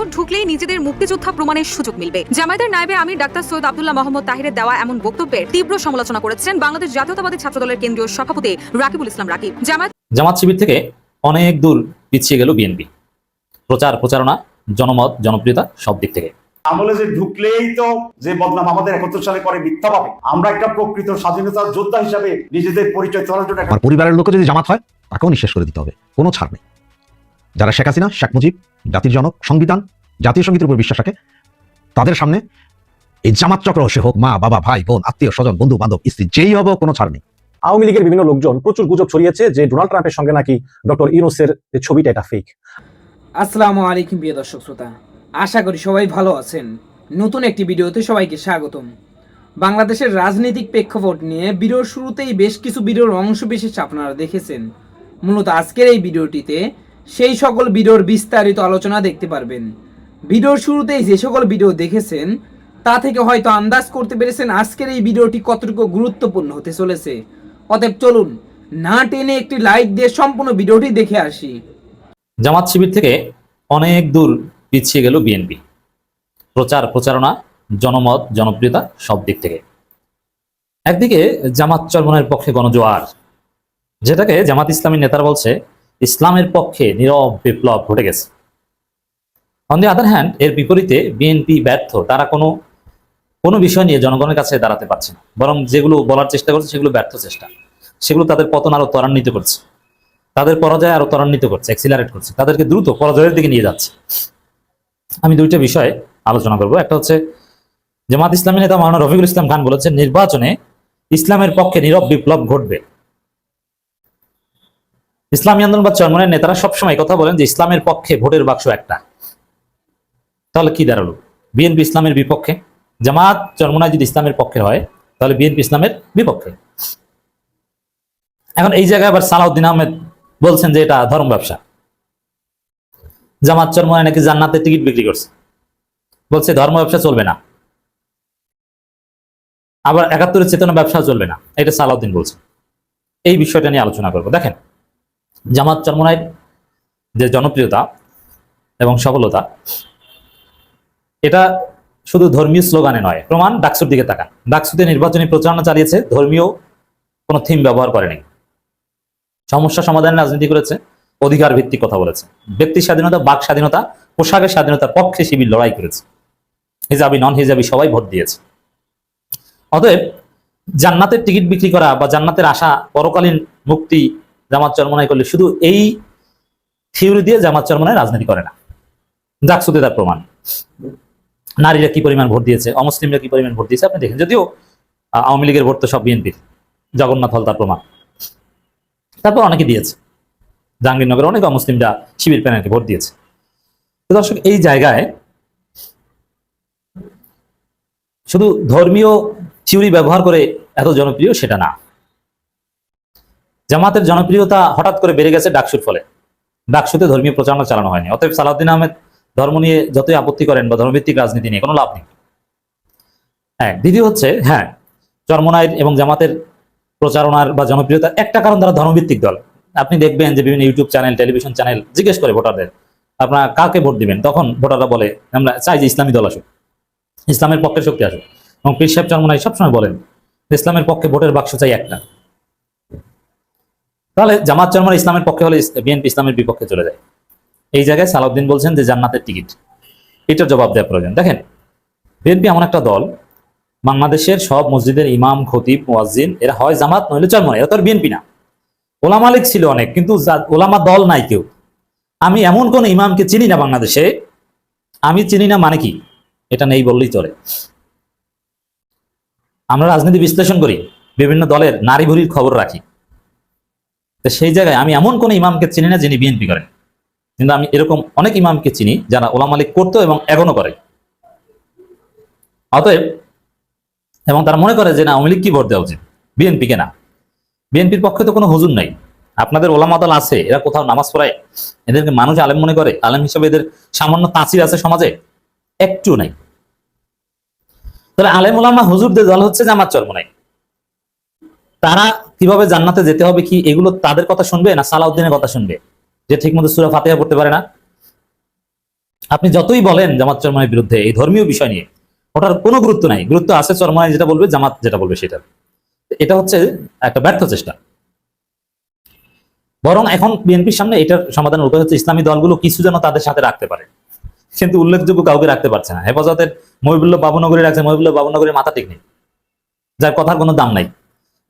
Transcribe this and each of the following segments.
ভারত ঢুকলেই নিজেদের মুক্তিযোদ্ধা প্রমাণের সুযোগ মিলবে। জামায়াতের নায়েবে আমির ডাক্তার সৈয়দ আব্দুল্লাহ মোহাম্মদ তাহিরের দেওয়া এমন বক্তব্যের তীব্র সমালোচনা করেছেন বাংলাদেশ জাতীয়তাবাদী ছাত্রদলের কেন্দ্রীয় সভাপতি রাকিবুল ইসলাম রাকিব। জামায়াত জামাত শিবির থেকে অনেক দূর পিছিয়ে গেল বিএনপি। প্রচার প্রচারণা জনমত জনপ্রিয়তা সব দিক থেকে। আমলে যে ঢুকলেই তো যে বদনাম আমাদের একাত্তর সালে পরে মিথ্যা পাবে আমরা একটা প্রকৃত স্বাধীনতার যোদ্ধা হিসাবে নিজেদের পরিচয় তোলার জন্য একটা পরিবারের লোক যদি জামাত হয় তাকেও নিঃশেষ করে দিতে হবে। কোনো ছাড় নেই। যারা শেখ হাসিনা শেখ মুজিব জাতির জনক সংবিধান জাতীয় সঙ্গীতের উপর বিশ্বাস রাখে তাদের সামনে এই জামাত চক্র সে হোক মা বাবা ভাই বোন আত্মীয় স্বজন বন্ধু বান্ধব স্ত্রী যেই হবে কোনো ছাড় নেই। আওয়ামী লীগের বিভিন্ন লোকজন প্রচুর গুজব ছড়িয়েছে যে ডোনাল্ড ট্রাম্পের সঙ্গে নাকি ডক্টর ইউনুসের যে ছবিটা এটা ফেক আসসালামু আলাইকুম প্রিয় দর্শক শ্রোতা। আশা করি সবাই ভালো আছেন। নতুন একটি ভিডিওতে সবাইকে স্বাগতম। বাংলাদেশের রাজনৈতিক প্রেক্ষাপট নিয়ে ভিডিওর শুরুতেই বেশ কিছু ভিডিওর অংশ বিশেষ আপনারা দেখেছেন। মূলত আজকের এই ভিডিওটিতে সেই সকল ভিডিওর বিস্তারিত আলোচনা দেখতে পারবেন। ভিডিওর শুরুতেই যে সকল ভিডিও দেখেছেন, তা থেকে হয়তো আন্দাজ করতে পেরেছেন আজকের এই ভিডিওটি কতটুকু গুরুত্বপূর্ণ হতে চলেছে। অতএব চলুন না টেনে একটি লাইক দিয়ে সম্পূর্ণ ভিডিওটি দেখে আসি। জামাত শিবির থেকে অনেক দূর পিছিয়ে গেল বিএনপি। প্রচার, প্রচারণা, জনমত, জনপ্রিয়তা সব দিক থেকে। একদিকে জামাত চরমনের পক্ষে গণজোয়ার, যেটাকে জামাত ইসলামী নেতারা বলছে ইসলামের পক্ষে নীরব বিপ্লব ঘটে গেছে। অন দি আদার হ্যান্ড এর বিপরীতে বিএনপি ব্যর্থ, তারা কোনো কোনো বিষয় নিয়ে জনগণের কাছে দাঁড়াতে পারছে না। বরং যেগুলো বলার চেষ্টা করছে, সেগুলো ব্যর্থ চেষ্টা। সেগুলো তাদের পতন আরও ত্বরান্বিত করছে। তাদের পরাজয় আরও ত্বরান্বিত করছে অ্যাক্সিলারেট করছে। তাদেরকে দ্রুত পরাজয়ের দিকে নিয়ে যাচ্ছে। আমি দুইটা বিষয়ে আলোচনা করব। একটা হচ্ছে, জামাত ইসলামী নেতা মাওলানা রফিকুল ইসলাম খান বলেছেন, নির্বাচনে ইসলামের পক্ষে নীরব বিপ্লব ঘটবে। ইসলামী আন্দোলন বা চরমনের নেতারা সবসময় কথা বলেন যে ইসলামের পক্ষে ভোটের বাক্স একটা। তাহলে কি দাঁড়াল? বিএনপি ইসলামের বিপক্ষে? জামাত চরমনায় যদি ইসলামের পক্ষে হয়, তাহলে বিএনপি ইসলামের বিপক্ষে। এখন এই জায়গায় আবার সালাউদ্দিন আহমেদ বলছেন যে এটা ধর্ম ব্যবসা। জামাত চরমনায় নাকি জান্নাতের টিকিট বিক্রি করছে। বলছে ধর্ম ব্যবসা চলবে না। আবার একাত্তরের চেতনা ব্যবসা চলবে না। এটা সালাউদ্দিন বলছে এই বিষয়টা নিয়ে আলোচনা করব। দেখেন জামাত চরমনায় যে জনপ্রিয়তা এবং সফলতা, এটা শুধু ধর্মীয় স্লোগানে নয়, প্রমাণ ডাকসুর দিকে তাকান। ডাকসুতে নির্বাচনী প্রচারণা চালিয়েছে, ধর্মীয় কোনো থিম ব্যবহার করেনি সমস্যা সমাধানের রাজনীতি করেছে, অধিকার ভিত্তিক কথা বলেছে। ব্যক্তি স্বাধীনতা, বাক স্বাধীনতা পোশাকের স্বাধীনতার পক্ষে শিবির লড়াই করেছে। হিজাবি, নন হিজাবি সবাই ভোট দিয়েছে। অতএব জান্নাতের টিকিট বিক্রি করা বা জান্নাতের আশা পরকালীন মুক্তি জামাত চরমনায় করলে শুধু এই থিওরি দিয়ে জামাত চরমনায় রাজনীতি করে না। ডাকসুতে তার প্রমাণ। নারীরা কি পরিমাণ ভোট দিয়েছে, অমুসলিমরা কি পরিমাণ ভোট দিয়েছে, আপনি দেখেন। যদিও আওয়ামী লীগের ভোট তো সব বিএনপির। জগন্নাথ হল তার প্রমাণ। তারপর অনেকে দিয়েছে। জাহাঙ্গীরনগরে অনেক অমুসলিমরা শিবির প্যানেলকে ভোট দিয়েছে। দর্শক, এই জায়গায় শুধু ধর্মীয় থিওরি ব্যবহার করে এত জনপ্রিয় সেটা না। জামাতের জনপ্রিয়তা হঠাৎ করে বেড়ে গেছে ডাকসুর ফলে। ডাকসুতে ধর্মীয় প্রচারণা চালানো হয়নি। অতএব সালাউদ্দিন আহমেদ ধর্ম নিয়ে যতই আপত্তি করেন বা ধর্মভিত্তিক রাজনীতি নিয়ে কোনো লাভ নেই। হ্যাঁ দ্বিতীয় হচ্ছে হ্যাঁ চরমনায়ের এবং জামাতের প্রচারণার বা জনপ্রিয়তা একটা কারণ তারা ধর্মভিত্তিক দল। আপনি দেখবেন যে বিভিন্ন ইউটিউব চ্যানেল, টেলিভিশন চ্যানেল জিজ্ঞেস করে ভোটারদের, আপনারা কাকে ভোট দিবেন? তখন ভোটাররা বলে, আমরা চাই যে ইসলামী দল আসুক, ইসলামের পক্ষে শক্তি আসুক। এবং পীর সাহেব চরমনাই সবসময় বলেন, ইসলামের পক্ষে ভোটের বাক্স চাই একটা। তাহলে জামাত চরমনা ইসলামের পক্ষে হলে বিএনপি ইসলামের বিপক্ষে চলে যায়। এই জায়গায় সালাউদ্দিন বলছেন যে জান্নাতের টিকিট। এটার জবাব দেওয়া প্রয়োজন। দেখেন, বিএনপি এমন একটা দল, বাংলাদেশের সব মসজিদের ইমাম, খতিব, মুয়াজ্জিন, এরা হয় জামাত, নইলে চরমনা। এরা তো আর বিএনপি না। ওলামা লীগ ছিল অনেক, কিন্তু ওলামা দল নাই কেউ। আমি এমন কোন ইমামকে চিনি না বাংলাদেশে। আমি চিনি না মানে কি? এটা নেই বললেই চলে। আমরা রাজনীতি বিশ্লেষণ করি, বিভিন্ন দলের নারী ভুরির খবর রাখি। তো সেই জায়গায় আমি এমন কোন ইমামকে চিনি না যিনি বিএনপি করেন। কিন্তু আমি এরকম অনেক ইমামকে চিনি যারা ওলামা লীগ করতো এবং এখনও করে। অতএব, এবং তারা মনে করে যে না, আওয়ামী লীগ কি ভোট দেওয়া উচিত? বিএনপিকে না? বিএনপির পক্ষে তো কোনো হুজুর নাই। আপনাদের ওলামা দল আছে, এরা কোথাও নামাজ পড়ায়। এদেরকে মানুষ আলেম মনে করে? আলেম হিসেবে এদের সামান্য তাঁচির আছে সমাজে? একটু নাই। তাহলে আলেম ওলামা হুজুরদের দল হচ্ছে জামাত চরমনাই। তারা কীভাবে জান্নাতে যেতে হবে কি, এগুলো তাদের কথা শুনবে না সালাউদ্দিনের কথা শুনবে? যে ঠিক মতো সুরা ফাতেহা পড়তে পারে না। আপনি যতই বলেন জামাত চরমানের বিরুদ্ধে, এই ধর্মীয় বিষয় নিয়ে, ওটার কোনো গুরুত্ব নাই। গুরুত্ব আছে চরমায় যেটা বলবে, জামাত যেটা বলবে সেটা। এটা হচ্ছে একটা ব্যর্থ চেষ্টা। বরং এখন বিএনপির সামনে এটার সমাধান উপায় হচ্ছে ইসলামী দলগুলো কিছু যেন তাদের সাথে রাখতে পারে। কিন্তু উল্লেখযোগ্য কাউকে রাখতে পারছে না। হেফাজতের মহিবুল্লাহ বাবুনগরী রাখছে মহিবুল্লাহ বাবুনগরীর মাথা ঠিক নেই। যার কথার কোনো দাম নাই।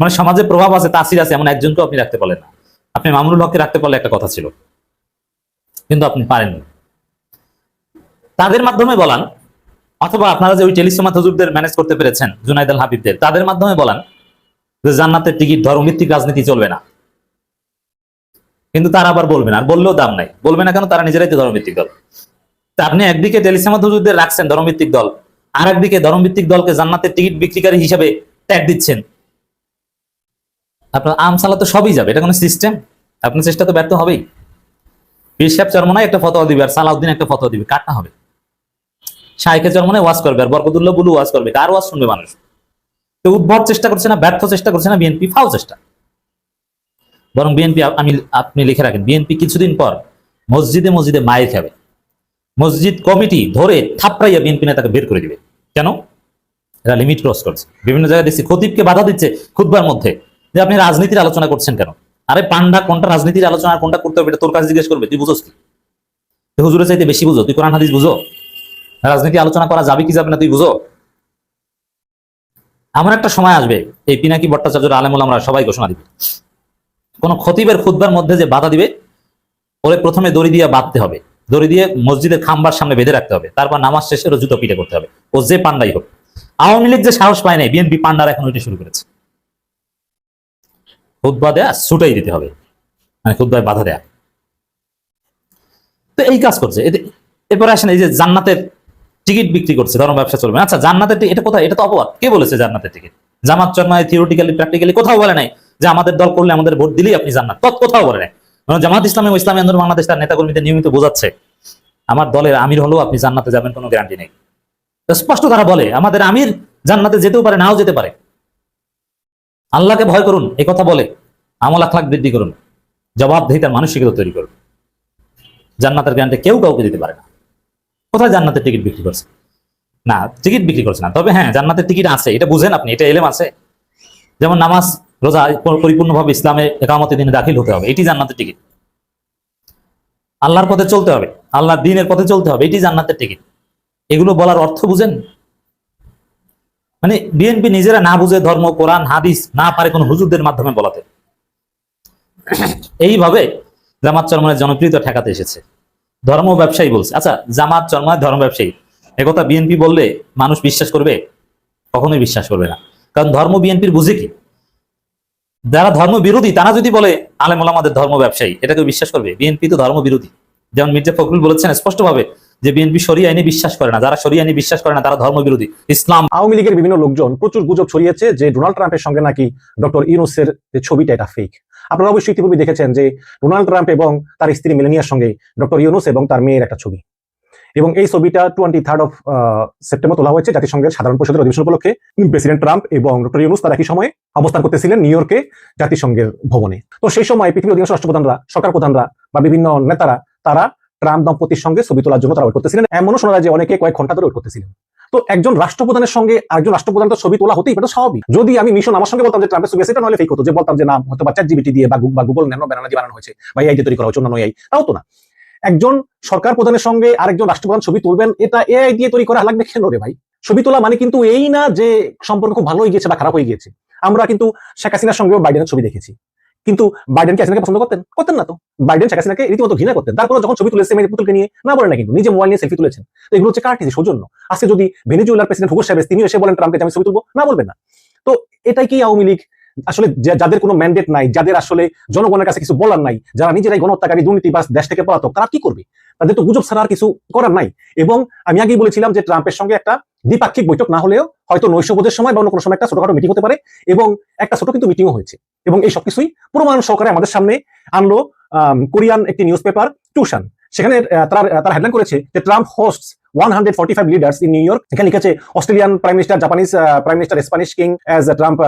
মানে সমাজে প্রভাব আছে, তাসির আছে, এমন একজনকেও আপনি রাখতে পারলেন না। আপনি মামুনুল হককে রাখতে পারলে একটা কথা ছিল। কিন্তু আপনি পারেননি। তাদের মাধ্যমে বলান, অথবা আপনারা যে ওই টেলিসমাত হুজুরদের ম্যানেজ করতে পেরেছেন, জুনাইদ আল হাবিবদের, তাদের মাধ্যমে বলান যে জান্নাতের টিকিট ধর্মভিত্তিক রাজনীতি চলবে না। কিন্তু তারা আবার বলবে না আর বললেও দাম নাই। বলবে না কেন, তারা নিজেরাই তো ধর্মভিত্তিক দল। তা আপনি একদিকে টেলিসমাত হুজুরদের রাখছেন ধর্মভিত্তিক দল আর একদিকে ধর্মভিত্তিক দলকে জান্নাতের টিকিট বিক্রিকারী হিসাবে ট্যাগ দিচ্ছেন। আপনার আমসালা তো সবই যাবে, এটা কোনো সিস্টেম আপনার চেষ্টা তো ব্যর্থ হবেই। সাহেব চরমনায় একটা ফতোয়া দিবে আর সালাউদ্দিন একটা ফতোয়া দিবে কাটনা হবে? শাহেকে চরমনায় ওয়াজ করবে আর বরকতুল্লাহ বুলু ওয়াজ করবে, কার ওয়াজ শুনবে মানুষ? তো উদ্ভব চেষ্টা করছে না, ব্যর্থ চেষ্টা করছে না, বিএনপি ফাও চেষ্টা। বরং বিএনপি আমি, আপনি লিখে রাখেন, বিএনপি কিছুদিন পর মসজিদে মসজিদে মায়ের খাবে। মসজিদ কমিটি ধরে থাপড়াইয়া বিএনপি নেতাকে বের করে দিবে। কেন? এরা লিমিট ক্রস করছে। বিভিন্ন জায়গায় দেখছি, খতিবকে বাধা দিচ্ছে খুদবার মধ্যে। যে আপনি রাজনীতির আলোচনা করছেন কেন? আরে পান্ডা কোনটা রাজনীতির আলোচনা কোনটা করতে হবে এটা তোর কাছে জিজ্ঞেস করবে, তুই বুঝোস কি? তুই হুজুরের চাইতে বেশি বুঝো, তুই কোরআন, হাদিস বুঝো? রাজনীতি আলোচনা করা যাবে কি যাবে না তুই বুঝো? এমন একটা সময় আসবে, এই পিনাকি ভট্টাচার্য আলেমুল আমরা সবাই ঘোষণা দিবে। কোন খতিবের খুদবার মধ্যে যে বাধা দিবে, ওরে প্রথমে দড়ি দিয়ে বাঁধতে হবে। দড়ি দিয়ে মসজিদের খাম্বার সামনে বেঁধে রাখতে হবে। তারপর নামাজ শেষে জুতো পিটে করতে হবে। ও যে পান্ডাই হোক। আওয়ামী লীগ যে সাহস পায় নাই, বিএনপি পান্ডার এখন ওইটা শুরু করেছে। খুদ্া দেয়া, ছুটাই দিতে হবে। মানে খুদ্ায় বাধা দেয়া। তো এই কাজ করছে। এরপরে আসেন এই যে জান্নাতের টিকিট বিক্রি করছে ধর্ম ব্যবসা চলবে। আচ্ছা জান্নাতের এটা কোথায়? এটা তো অপবাদ। কে বলেছে জান্নাতের টিকিট? জামাত চরমায় থিওরিটিক্যালি প্র্যাকটিক্যালি কোথাও বলে নাই যে আমাদের দল করলে আমাদের ভোট দিলেই আপনি জান্নাত। তৎ কোথাও বলে নাই। কারণ জামাত ইসলামী ইসলামী আন্দোলন বাংলাদেশ তার নেতাকর্মীদের নিয়মিত বোঝাচ্ছে। আমার দলের আমির হলেও আপনি জান্নাতে যাবেন, কোনো গ্যারান্টি নেই। স্পষ্ট তারা বলে, আমাদের আমির জান্নাতে যেতেও পারে, নাও যেতে পারে। আল্লাহকে ভয় করুন, এই কথা বলে আমল আখলাক বৃদ্ধি করুন জবাবদিহিতার মানসিকতা তৈরি করুন। জান্নাতের গ্যারান্টি কেউ কাউকে দিতে পারে না। কোথায় জান্নাতের টিকিট বিক্রি করছে? না, টিকিট বিক্রি করছে না। তবে হ্যাঁ জান্নাতের টিকিট আছে, এটা বুঝেন আপনি, এটা এলেম আছে। যেমন নামাজ, রোজা পরিপূর্ণভাবে ইসলামে একামতের দিনে দাখিল হতে হবে, এটি জান্নাতের টিকিট। আল্লাহর পথে চলতে হবে, আল্লাহর দিনের পথে চলতে হবে, এটি জান্নাতের টিকিট। এগুলো বলার অর্থ বুঝেন? মানে বিএনপি নিজেরা না বুঝে ধর্ম, কোরআন, হাদিস না পারে কোন হুজুরদের মাধ্যমে বলাতে। এইভাবে জামাত চরমানের জনপ্রিয়তা ঠেকাতে এসেছে। ধর্ম ব্যবসায়ী বলছে। আচ্ছা জামাত চরমানের ধর্ম ব্যবসায়ী। একথা বিএনপি বললে মানুষ বিশ্বাস করবে? কখনোই বিশ্বাস করবে না। কারণ ধর্ম বিএনপির বুঝে কি? যারা ধর্ম বিরোধী, তারা যদি বলে আলেম আমাদের ধর্ম ব্যবসায়ী এটাকে বিশ্বাস করবে? বিএনপি তো ধর্ম বিরোধী। যেমন মির্জা ফখরুল বলেছেন স্পষ্টভাবে যে বিএনপি সরিয়ে আইনে বিশ্বাস করে না, যারা সরিয়ে আইনে বিশ্বাস করে না, তারা ধর্ম বিরোধী ইসলাম আওয়ামী লীগের বিভিন্ন লোকজন প্রচুর গুজব ছড়িয়েছে যে ডোনাল্ড ট্রাম্পের সঙ্গে নাকি ডক্টর ইউনুসের যে ছবিটা এটা ফেক আপনারা অবশ্যই ইতিপূর্বে দেখেছেন যে ডোনাল্ড ট্রাম্প এবং তার স্ত্রী মেলেনিয়ার সঙ্গে ডক্টর ইউনুস এবং তার মেয়ের একটা ছবি। এবং এই ছবিটা টোয়েন্টি থার্ড অফ সেপ্টেম্বর তোলা হয়েছে জাতিসংঘের সাধারণ পরিষদের অধিবেশন উপলক্ষে। প্রেসিডেন্ট ট্রাম্প এবং ডক্টর ইউনুস তার একই সময়ে অবস্থান করতেছিলেন নিউ ইয়র্কে জাতিসংঘের ভবনে। তো সেই সময় পৃথিবীর অধিকাংশ রাষ্ট্রপ্রধানরা, সরকার প্রধানরা বা বিভিন্ন নেতারা, তারা ট্রাম্প দম্পতির সঙ্গে ছবি তোলার জন্য তারা ওয়েট করতেছিলেন। এমনও শোনা যায় যে অনেকে কয়েক ঘণ্টা ধরে ওয়েট করতেছিলেন। তো একজন রাষ্ট্রপ্রধানের সঙ্গে আরেকজন রাষ্ট্রপ্রধান তো ছবি তোলা হতেই এটা স্বাভাবিক। যদি আমি মিশন আমার সঙ্গে বলতাম যে ট্রাম্পের ছবি আছে নইলে ফেক হতো, যে বলতাম যে না, হয়তো বা চ্যাট জিবিটি দিয়ে বা গুগল ন্যানো ব্যানানা দিয়ে বানানো হয়েছে, বা এই তৈরি করা হচ্ছে অন্যান্য এই তাও তো না। একজন সরকার প্রধানের সঙ্গে আরেকজন রাষ্ট্রপ্রধান ছবি তুলবেন, এটা এআই দিয়ে তৈরি করা লাগবে কেন রে ভাই? ছবি তোলা মানে কিন্তু এই না যে সম্পর্ক খুব ভালো হয়ে গিয়েছে বা খারাপ হয়ে গিয়েছে। আমরা কিন্তু শেখ হাসিনার সঙ্গেও বাইডেনের ছবি দেখেছি। কিন্তু বাইডেন কি পছন্দ করতেন করতেন না তো। বাইডেন শেখ হাসিনাকে রীতিমতো ঘৃণা করতেন। তারপর যখন ছবি তুলেছে মেয়ে পুতুলকে নিয়ে, না বলে না কিন্তু, নিজে মোবাইল নিয়ে সেলফি তুলেছেন। তো এগুলো হচ্ছে কার্টিসি সৌজন্য। আজকে যদি ভেনিজুয়েলার প্রেসিডেন্ট হুগো সাহেব তিনি এসে বলেন ট্রাম্পকে আমি ছবি তুলবো, না বলবেন না। তো এটাই কি আওয়ামী লীগ আসলে যাদের কোনো ম্যান্ডেট নাই, যাদের আসলে জনগণের কাছে কিছু বলার নাই, যারা নিজেরাই গণহত্যাকারী দুর্নীতিবাস দেশ থেকে পলাতক, তারা কি করবে? তাদের তো গুজব ছাড়া কিছু করার নাই। এবং আমি আগেই বলেছিলাম যে ট্রাম্পের সঙ্গে একটা দ্বিপাক্ষিক বৈঠক না হলেও হয়তো নৈশবোধের সময় বা অন্য কোনো সময় একটা ছোটখাটো মিটিং হতে পারে, এবং একটা ছোট কিন্তু মিটিংও হয়েছে। এবং এই সবকিছুই প্রমাণ সহকারে আমাদের সামনে আনলো কোরিয়ান একটি নিউজ পেপার টুশান সেখানে তারা তারা হেডলাইন করেছে যে Trump host one hundred forty five leaders in New York এখানে লিখেছে Australian prime minister Japanese prime minister Spanish king as Trump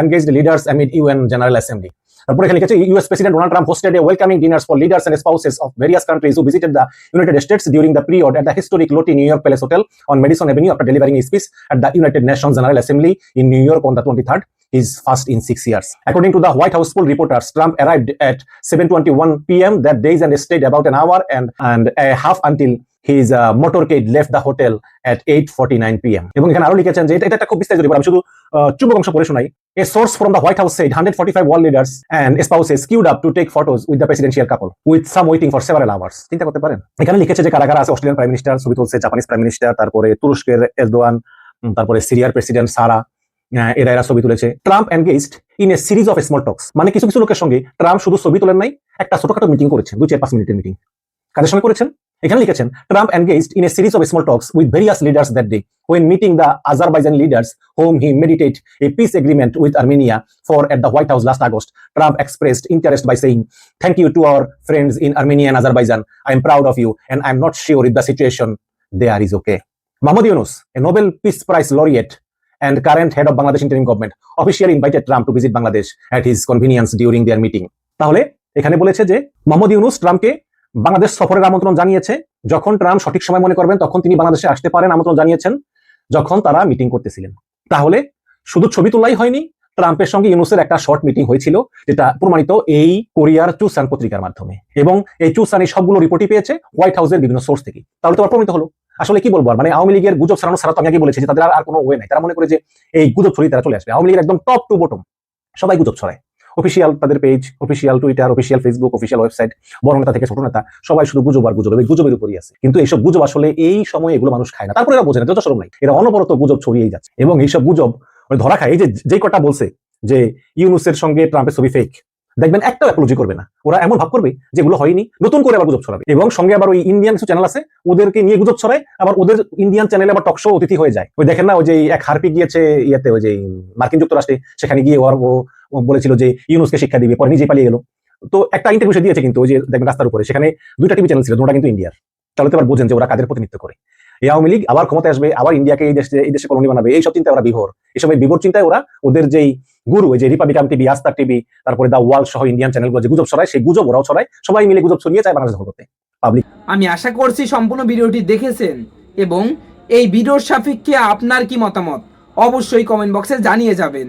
engaged leaders amid UN general assembly তারপরে এখানে লিখেছে US president Donald Trump hosted a welcoming dinners for leaders and spouses of various countries who visited the United States during the period at the historic Lotte New York Palace Hotel on Madison Avenue after delivering a speech at the United Nations General Assembly in New York on the 23rd is first in six years. According to the White House poll reporters, Trump arrived at 7:21 p.m. that day and stayed about an hour and and a half until his uh, motorcade left the hotel at 8:49 p.m. এবং এখানে আরও লিখেছেন যে এটা একটা খুব বিস্তারিত আমি শুধু চুম্বক অংশ পড়ে শোনাই। A source from the White House said 145 world leaders and spouses queued up to take photos with the presidential couple, with some waiting for several hours. চিন্তা করতে পারেন। এখানে লিখেছে যে কারা কারা আছে অস্ট্রেলিয়ান প্রাইম মিনিস্টার ছবি তুলছে জাপানিজ প্রাইম মিনিস্টার তারপরে তুরস্কের এরদোয়ান তারপরে সিরিয়ার প্রেসিডেন্ট সারা এরা এরা ছবি তুলেছে। Trump engaged in a series of small talks মানে কিছু কিছু লোকের সঙ্গে ট্রাম্প শুধু ছবি তোলেন নাই একটা ছোটখাটো মিটিং করেছেন দুই চার পাঁচ মিনিটের মিটিং কাদের সঙ্গে করেছেন এখানে লিখেছেন Trump engaged in a series of small talks with various leaders that day when meeting the Azerbaijan leaders whom he mediated a peace agreement with Armenia for at the White House last August, Trump expressed interest by saying, Thank you to our friends in Armenia and Azerbaijan. I am proud of you and I'm not sure if the situation there is okay. Mahmoud Yunus, a Nobel Peace Prize laureate and current head of Bangladesh interim government, officially invited Trump to visit Bangladesh at his convenience during their meeting. তাহলে এখানে বলেছে যে মোহাম্মদ ইউনুস ট্রাম্পকে বাংলাদেশ সফরের আমন্ত্রণ জানিয়েছে। যখন Trump সঠিক সময় মনে করবেন, তখন তিনি বাংলাদেশে আসতে পারেন আমন্ত্রণ জানিয়েছেন, যখন তারা মিটিং করতেছিলেন। তাহলে শুধু ছবি তোলাই হয়নি, ট্রাম্পের সঙ্গে ইউনুসের একটা শর্ট মিটিং হয়েছিল, যেটা প্রমাণিত এই কোরিয়ার চুসান পত্রিকার মাধ্যমে। এবং এই চুসান এই সবগুলো রিপোর্টই পেয়েছে হোয়াইট হাউসের বিভিন্ন সোর্স থেকে। তাহলে তো প্রমাণিত হলো। আসলে কি বলব মানে আওয়ামী লীগের গুজব ছাড়ানো ছাড়া তো আমি আগে বলেছি যে তাদের আর কোনো ওয়ে নাই। তারা মনে করে যে এই গুজব ছড়িয়ে তারা চলে আসবে। আওয়ামী লীগের একদম টপ টু বটম সবাই গুজব ছড়ায়। অফিসিয়াল তাদের page official Twitter official Facebook official website বড় নেতা থেকে ছোট নেতা, সবাই শুধু গুজব আর গুজব এই গুজবের উপরই আছে। কিন্তু এইসব গুজব আসলে এই সময়ে এগুলো মানুষ খায় না। তারপরে এরা বোঝে না যত সরম নাই। এরা অনবরত গুজব ছড়িয়েই যাচ্ছে। এবং এইসব গুজব ওই ধরা খায়, এই যে যেই কটা বলছে যে ইউনুসের সঙ্গে ট্রাম্পের ছবি ফেক দেখবেন একটাও অ্যাপোলজি করবে না। ওরা এমন ভাব করবে যেগুলো হয়নি, নতুন করে আবার গুজব ছড়াবে। এবং সঙ্গে আবার ওই ইন্ডিয়ান কিছু চ্যানেল আছে, ওদেরকে নিয়ে গুজব ছড়ায়, আবার ওদের ইন্ডিয়ান চ্যানেলে আবার টকশো অতিথি হয়ে যায়। ওই দেখেন না, ওই যে এক হারপি গিয়েছে, ইয়েতে ওই যে মার্কিন যুক্তরাষ্ট্রে, সেখানে গিয়ে ওর ও বলেছিল যে ইউনুসকে শিক্ষা দিবে, পরে নিজে পালিয়ে গেল। তো একটা ইন্টারভিউ দিয়েছে কিন্তু, ওই যে দেখবেন রাস্তার উপরে, সেখানে দুইটা টিভি চ্যানেল ছিল, দুটা কিন্তু ইন্ডিয়ার তাহলে তো আবার বোঝেন যে ওরা কাদের প্রতিনিধিত্ব করে। এই আওয়ামী লীগ আবার ক্ষমতা আসবে, আবার ইন্ডিয়াকে এই দেশে এই দেশে কলোনি বানাবে, এইসব চিন্তায় ওরা বিভোর। এসব এই বিভোর চিন্তায় ওরা ওদের যেই গুরু যে রিপাবলিকান টিভি আস্তার টিভি তারপরে দা ওয়ার্ল্ড সহ ইন্ডিয়ান চ্যানেলগুলো যে গুজব ছড়ায়, সেই গুজব ওরাও ছড়ায়, সবাই মিলে গুজব ছড়িয়ে চায় বাংলাদেশ দখল করতে পাবলিক আমি আশা করছি সম্পূর্ণ ভিডিওটি দেখেছেন, এবং এই ভিডিওর সাপেক্ষে আপনার কি মতামত? অবশ্যই কমেন্ট বক্সে জানিয়ে যাবেন।